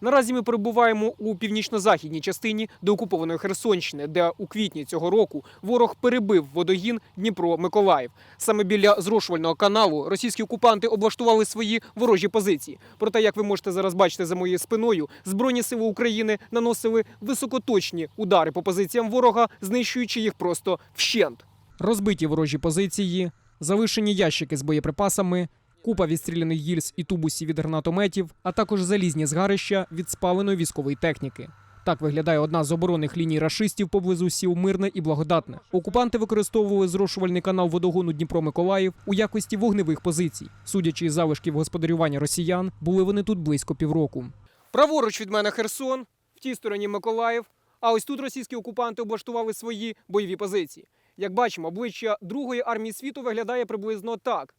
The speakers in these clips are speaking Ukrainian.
Наразі ми перебуваємо у північно-західній частині деокупованої Херсонщини, де у квітні цього року ворог перебив водогін Дніпро-Миколаїв. Саме біля зрошувального каналу російські окупанти облаштували свої ворожі позиції. Проте, як ви можете зараз бачити за моєю спиною, збройні сили України наносили високоточні удари по позиціям ворога, знищуючи їх просто вщент. Розбиті ворожі позиції, залишені ящики з боєприпасами, купа відстріляних гільз і тубусів від гранатометів, а також залізні згарища від спаленої військової техніки. Так виглядає одна з оборонних ліній рашистів поблизу сіл Мирне і Благодатне. Окупанти використовували зрошувальний канал водогону Дніпро-Миколаїв у якості вогневих позицій. Судячи із залишків господарювання росіян, були вони тут близько півроку. Праворуч від мене Херсон, в тій стороні Миколаїв. А ось тут російські окупанти облаштували свої бойові позиції. Як бачимо, обличчя Другої армії світу виглядає приблизно так.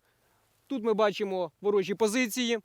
Тут ми бачимо ворожі позиції,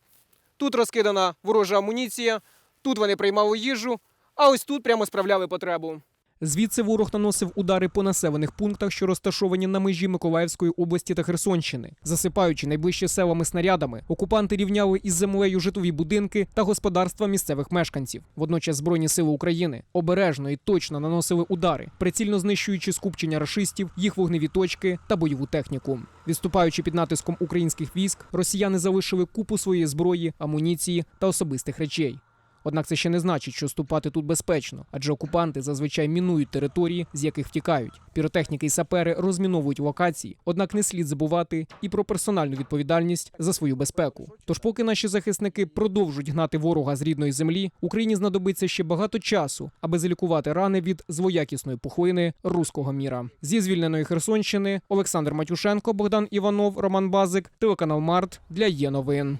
тут розкидана ворожа амуніція, тут вони приймали їжу, а ось тут прямо справляли потребу. Звідси ворог наносив удари по населених пунктах, що розташовані на межі Миколаївської області та Херсонщини. Засипаючи найближчі селами снарядами, окупанти рівняли із землею житлові будинки та господарства місцевих мешканців. Водночас Збройні сили України обережно і точно наносили удари, прицільно знищуючи скупчення рашистів, їх вогневі точки та бойову техніку. Відступаючи під натиском українських військ, росіяни залишили купу своєї зброї, амуніції та особистих речей. Однак це ще не значить, що ступати тут безпечно, адже окупанти зазвичай мінують території, з яких втікають. Піротехніки і сапери розміновують локації, однак не слід забувати і про персональну відповідальність за свою безпеку. Тож, поки наші захисники продовжують гнати ворога з рідної землі, Україні знадобиться ще багато часу, аби залікувати рани від злоякісної пухлини руського міра. Зі звільненої Херсонщини Олександр Матюшенко, Богдан Іванов, Роман Базик, телеканал Март для є новин.